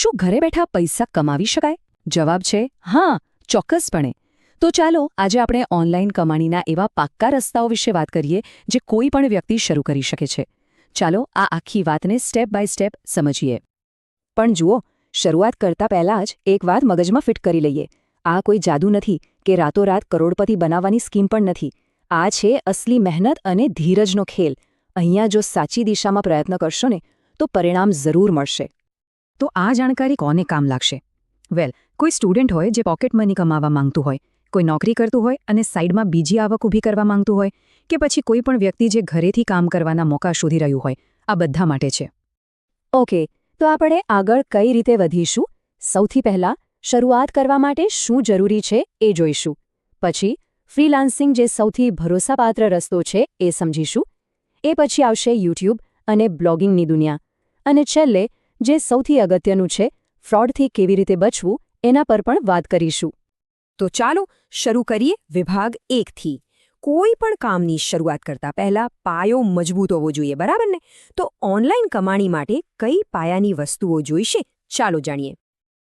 શું ઘરે બેઠા પૈસા કમાવી શકાય? જવાબ છે, હા, ચોક્કસપણે. તો ચાલો, આજે આપણે ઓનલાઈન કમાણીના એવા પાક્કા રસ્તાઓ વિશે વાત કરીએ, જે કોઈ પણ વ્યક્તિ શરૂ કરી શકે છે. ચાલો, આ આખી વાતને સ્ટેપ બાય સ્ટેપ સમજીએ. પણ જુઓ, શરૂઆત કરતા પહેલાં જ એક વાત મગજમાં ફિટ કરી લઈએ. આ કોઈ જાદુ નથી કે રાતોરાત કરોડપતિ બનાવવાની સ્કીમ પણ નથી. આ છે અસલી મહેનત અને ધીરજનો ખેલ. અહીંયા જો સાચી દિશામાં પ્રયત્ન કરશો ને, તો પરિણામ જરૂર મળશે. તો આ જાણકારી કોને કામ લાગશે? વેલ, કોઈ સ્ટુડન્ટ હોય જે પોકેટ મની કમાવા માંગતું હોય, કોઈ નોકરી કરતું હોય અને સાઈડમાં બીજી આવક ઊભી કરવા માંગતું હોય કે પછી કોઈ પણ વ્યક્તિ જે ઘરેથી કામ કરવાના મોકા શોધી રહ્યું હોય, આ બધા માટે છે. ઓકે, તો આપણે આગળ કઈ રીતે વધીશું? સૌથી પહેલા, શરૂઆત કરવા માટે શું જરૂરી છે એ જોઈશું. પછી, ફ્રીલાન્સિંગ જે સૌથી ભરોસાપાત્ર રસ્તો છે એ સમજીશું. એ પછી આવશે યુટ્યુબ અને બ્લોગિંગની દુનિયા. અને છેલ્લે જે સૌથી અગત્યનું છે, ફ્રોડથી કેવી રીતે બચવું, એના પર પણ વાત કરીશું. તો ચાલો શરૂ કરીએ વિભાગ એકથી. કોઈ પણ કામની શરૂઆત કરતા પહેલા પાયો મજબૂત હોવો જોઈએ, બરાબર ને? તો ઓનલાઈન કમાણી માટે કઈ પાયાની વસ્તુઓ જોઈશે? ચાલો જાણીએ.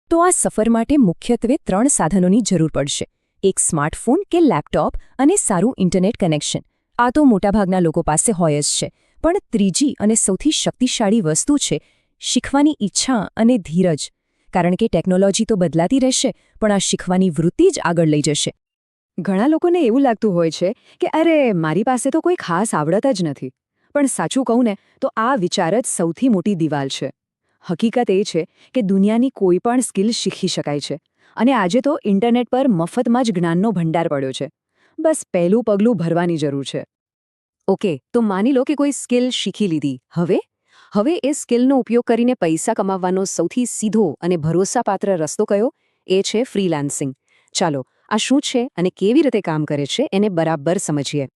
તો આ સફર માટે મુખ્યત્વે ત્રણ સાધનોની જરૂર પડશે. એક સ્માર્ટફોન કે લેપટોપ અને સારું ઇન્ટરનેટ કનેક્શન. આ તો મોટાભાગના લોકો પાસે હોય જ છે. પણ ત્રીજી અને સૌથી શક્તિશાળી વસ્તુ છે શીખવાની ઈચ્છા અને ધીરજ. કારણ કે ટેકનોલોજી તો બદલાતી રહેશે, પણ આ શીખવાની વૃત્તિ જ આગળ લઈ જશે. ઘણા લોકોને એવું લાગતું હોય છે કે, અરે, મારી પાસે તો કોઈ ખાસ આવડત જ નથી. પણ સાચું કહું ને, તો આ વિચાર જ સૌથી મોટી દિવાલ છે. હકીકત એ છે કે દુનિયાની કોઈ પણ સ્કિલ શીખી શકાય છે. અને આજે તો ઇન્ટરનેટ પર મફતમાં જ જ્ઞાનનો ભંડાર પડ્યો છે. બસ પહેલું પગલું ભરવાની જરૂર છે. ઓકે, તો માની લો કે કોઈ સ્કિલ શીખી લીધી. હવે? હવે એ સ્કિલનો ઉપયોગ કરીને પૈસા કમાવવાનો સૌથી સીધો અને ભરોસાપાત્ર રસ્તો કયો? એ છે ફ્રીલાન્સિંગ. ચાલો, આ શું છે અને કેવી રીતે કામ કરે છે એને બરાબર સમજીએ.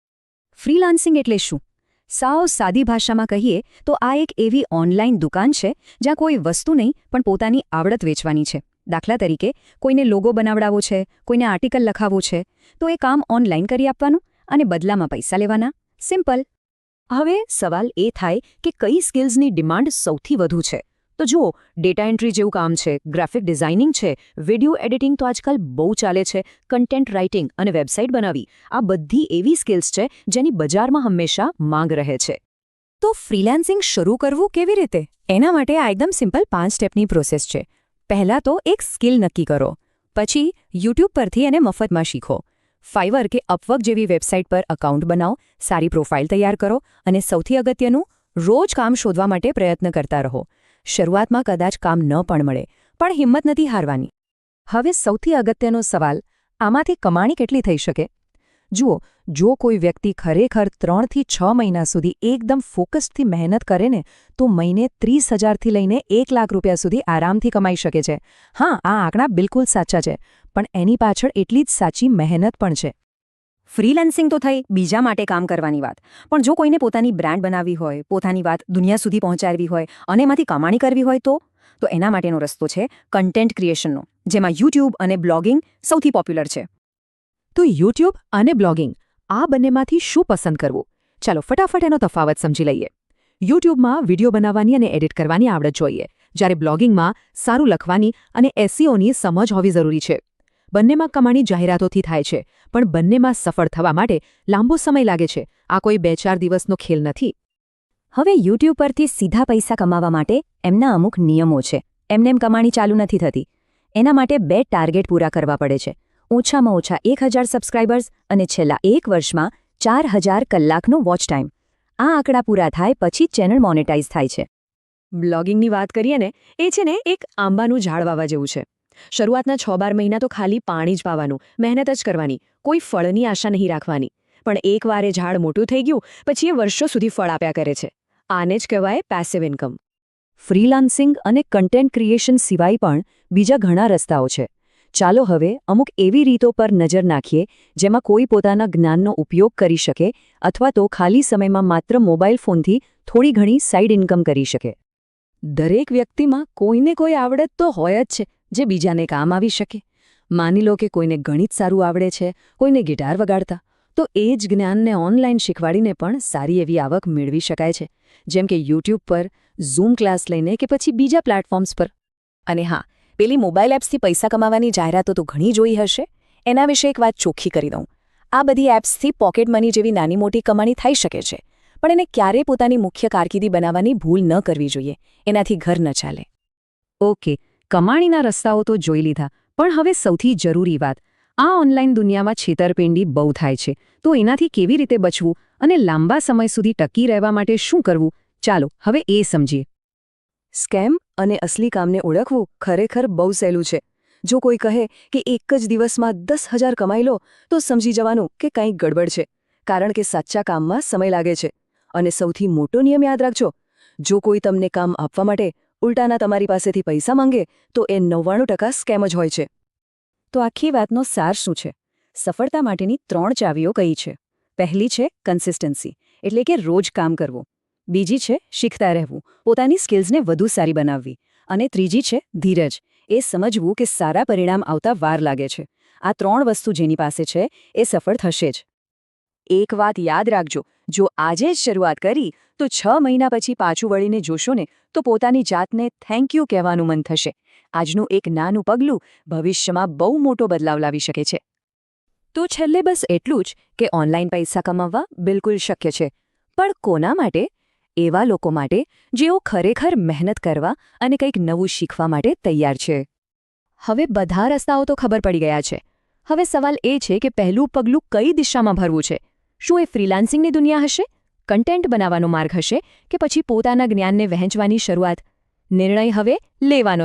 ફ્રીલાન્સિંગ એટલે શું? સાવ સાદી ભાષામાં કહીએ તો આ એક એવી ઓનલાઈન દુકાન છે જ્યાં કોઈ વસ્તુ નહીં, પણ પોતાની આવડત વેચવાની છે. દાખલા તરીકે, કોઈને લોગો બનાવડાવવો છે, કોઈને આર્ટિકલ લખાવવો છે, તો એ કામ ઓનલાઈન કરી આપવાનું અને બદલામાં પૈસા લેવાના. સિમ્પલ. હવે સવાલ એ થાય કે કઈ સ્કિલ્સની ડિમાન્ડ સૌથી વધુ છે? તો જુઓ, ડેટા એન્ટ્રી જેવું કામ છે, ગ્રાફિક ડિઝાઇનિંગ છે, વીડિયો એડિટિંગ તો આજકાલ બહુ ચાલે છે, કન્ટેન્ટ રાઇટિંગ અને વેબસાઇટ બનાવી. આ બધી એવી સ્કિલ્સ છે જેની બજારમાં હંમેશા માંગ રહે છે. તો ફ્રીલાન્સિંગ શરૂ કરવું કેવી રીતે? એના માટે આ એકદમ સિમ્પલ પાંચ સ્ટેપની પ્રોસેસ છે. પહેલાં તો એક સ્કિલ નક્કી કરો. પછી યુટ્યુબ પરથી એને મફતમાં શીખો. ફાઈવર કે અપવર્ક જેવી વેબસાઇટ પર અકાઉન્ટ બનાવો, સારી પ્રોફાઇલ તૈયાર કરો અને સૌથી અગત્યનું, રોજ કામ શોધવા માટે પ્રયત્ન કરતા રહો. શરૂઆતમાં કદાચ કામ ન પણ મળે, પણ હિંમત નથી હારવાની. હવે સૌથી અગત્યનો સવાલ, આમાંથી કમાણી કેટલી થઈ શકે? જુઓ, જો કોઈ વ્યક્તિ ખરેખર ત્રણથી છ મહિના સુધી એકદમ ફોકસ્ડથી મહેનત કરે ને, તો મહિને ત્રીસ હજારથી લઈને એક લાખ રૂપિયા સુધી આરામથી કમાઈ શકે છે. હા, આ આંકડા બિલકુલ સાચા છે, પણ એની પાછળ એટલી જ સાચી મહેનત પણ છે. ફ્રીલેન્સિંગ તો થઈ, બીજા માટે કામ કરવાની વાત. પણ જો કોઈને પોતાની બ્રાન્ડ બનાવવી હોય, પોતાની વાત દુનિયા સુધી પહોંચાડવી હોય, અને એમાંથી કમાણી કરવી હોય તો? તો એના માટેનો રસ્તો છે, કન્ટેન્ટ ક્રિએશનનો, જેમાં યુટ્યુબ અને બ્લોગિંગ સૌથી પોપ્યુલર છે. તો યુટ્યુબ અને બ્લોગિંગ આ બંનેમાંથી શું પસંદ કરવું? ચાલો ફટાફટ એનો તફાવત સમજી લઈએ. યુટ્યુબમાં વીડિયો બનાવવાની અને એડિટ કરવાની આવડત જોઈએ. જ્યારે બ્લોગિંગમાં સારું લખવાની અને એસીઓની સમજ હોવી જરૂરી છે. બંનેમાં કમાણી જાહેરાતોથી થાય છે, પણ બંનેમાં સફળ થવા માટે લાંબો સમય લાગે છે. આ કોઈ બે ચાર દિવસનો ખેલ નથી. હવે યુટ્યુબ પરથી સીધા પૈસા કમાવા માટે એમના અમુક નિયમો છે. એમનેમ કમાણી ચાલુ નથી થતી. એના માટે બે ટાર્ગેટ પૂરા કરવા પડે છે. ઓછામાં ઓછા એક હજાર સબસ્ક્રાઇબર્સ અને છેલ્લા એક વર્ષમાં ચાર હજાર કલાકનો વોચ ટાઈમ આ આંકડા પૂરા થાય પછી ચેનલ મોનેટાઇઝ થાય છે. બ્લોગિંગની વાત કરીએ ને, એ છે ને એક આંબાનું ઝાડ વાવા જેવું છે. શરૂઆતના છ બાર મહિના તો ખાલી પાણી જ પાવાનું મહેનત જ કરવાની, કોઈ ફળની આશા નહીં રાખવાની. પણ એકવાર એ ઝાડ મોટું થઈ ગયું, પછી એ વર્ષો સુધી ફળ આપ્યા કરે છે. આને જ કહેવાય પેસિવ ઇન્કમ ફ્રીલાન્સિંગ અને કન્ટેન્ટ ક્રિએશન સિવાય પણ બીજા ઘણા રસ્તાઓ છે. ચાલો હવે અમુક એવી રીતો પર નજર નાખીએ જેમાં કોઈ પોતાના જ્ઞાનનો ઉપયોગ કરી શકે અથવા તો ખાલી સમયમાં માત્ર મોબાઈલ ફોનથી થોડી ઘણી સાઇડ ઇન્કમ કરી શકે. દરેક વ્યક્તિમાં કોઈને કોઈ આવડત તો હોય જ છે, જે બીજાને કામ આવી શકે. માની લો કે કોઈને ગણિત સારું આવડે છે, કોઈને ગિટાર વગાડતા, તો એ જ જ્ઞાનને ઓનલાઈન શીખવાડીને પણ સારી એવી આવક મેળવી શકાય છે. જેમ કે યુટ્યુબ પર, ઝૂમ ક્લાસ લઈને કે પછી બીજા પ્લેટફોર્મ્સ પર. અને હા પેલી મોબાઈલ એપ્સથી પૈસા કમાવાની જાહેરાતો તો ઘણી જોઈ હશે. એના વિશે એક વાત ચોખ્ખી કરી દઉં. આ બધી એપ્સથી પોકેટ મની જેવી નાની મોટી કમાણી થઈ શકે છે, પણ એને ક્યારેય પોતાની મુખ્ય કારકિર્દી બનાવવાની ભૂલ ન કરવી જોઈએ. એનાથી ઘર ન ચાલે. ઓકે, કમાણીના રસ્તાઓ તો જોઈ લીધા, પણ હવે સૌથી જરૂરી વાત, આ ઓનલાઈન દુનિયામાં છેતરપિંડી બહુ થાય છે, તો એનાથી કેવી રીતે બચવું અને લાંબા સમય સુધી ટકી રહેવા માટે શું કરવું? ચાલો, હવે એ સમજીએ. સ્કેમ અને અસલી કામને ઓળખવું ખરેખર બહુ સહેલું છે. જો કોઈ કહે કે એક જ દિવસમાં દસ હજાર કમાઈ લો, તો સમજી જવાનું કે કંઈક ગડબડ છે. કારણ કે સાચા કામમાં સમય લાગે છે. અને સૌથી મોટો નિયમ યાદ રાખજો, જો કોઈ તમને કામ આપવા માટે ઉલટાના તમારી પાસેથી પૈસા માંગે, તો એ નવ્વાણું સ્કેમ જ હોય છે. તો આખી વાતનો સાર શું છે? સફળતા માટેની ત્રણ ચાવીઓ કઈ છે? પહેલી છે કન્સિસ્ટન્સી એટલે કે રોજ કામ કરવું. બીજી છે શીખતા રહેવું. પોતાની સ્કિલ્સને વધુ સારી બનાવવી. અને ત્રીજી છે ધીરજ. એ સમજવું કે સારા પરિણામ આવતા વાર લાગે છે. આ ત્રણ વસ્તુ જેની પાસે છે એ સફળ થશે જ. એક વાત યાદ રાખજો. જો આજે જ શરૂઆત કરી, તો છ મહિના પછી પાછું વળીને જોશો ને, તો પોતાની જાતને થેન્ક યુ કહેવાનું મન થશે. આજનું એક નાનું પગલું ભવિષ્યમાં બહુ મોટો બદલાવ લાવી શકે છે. તો છેલ્લે બસ એટલું જ કે ઓનલાઈન પૈસા કમાવવા બિલકુલ શક્ય છે. પણ કોના માટે? એવા લોકો માટે જેઓ ખરેખર મહેનત કરવા અને કંઈક નવું શીખવા માટે તૈયાર છે. હવે બધા રસ્તાઓ તો ખબર પડી ગયા છે. હવે સવાલ એ છે કે પહેલું પગલું કઈ દિશામાં ભરવું છે? શું એ ફ્રીલાન્સિંગની દુનિયા હશે? કન્ટેન્ટ બનાવવાનો માર્ગ હશે કે પછી પોતાના જ્ઞાનને વહેંચવાની શરૂઆત? નિર્ણય હવે લેવાનો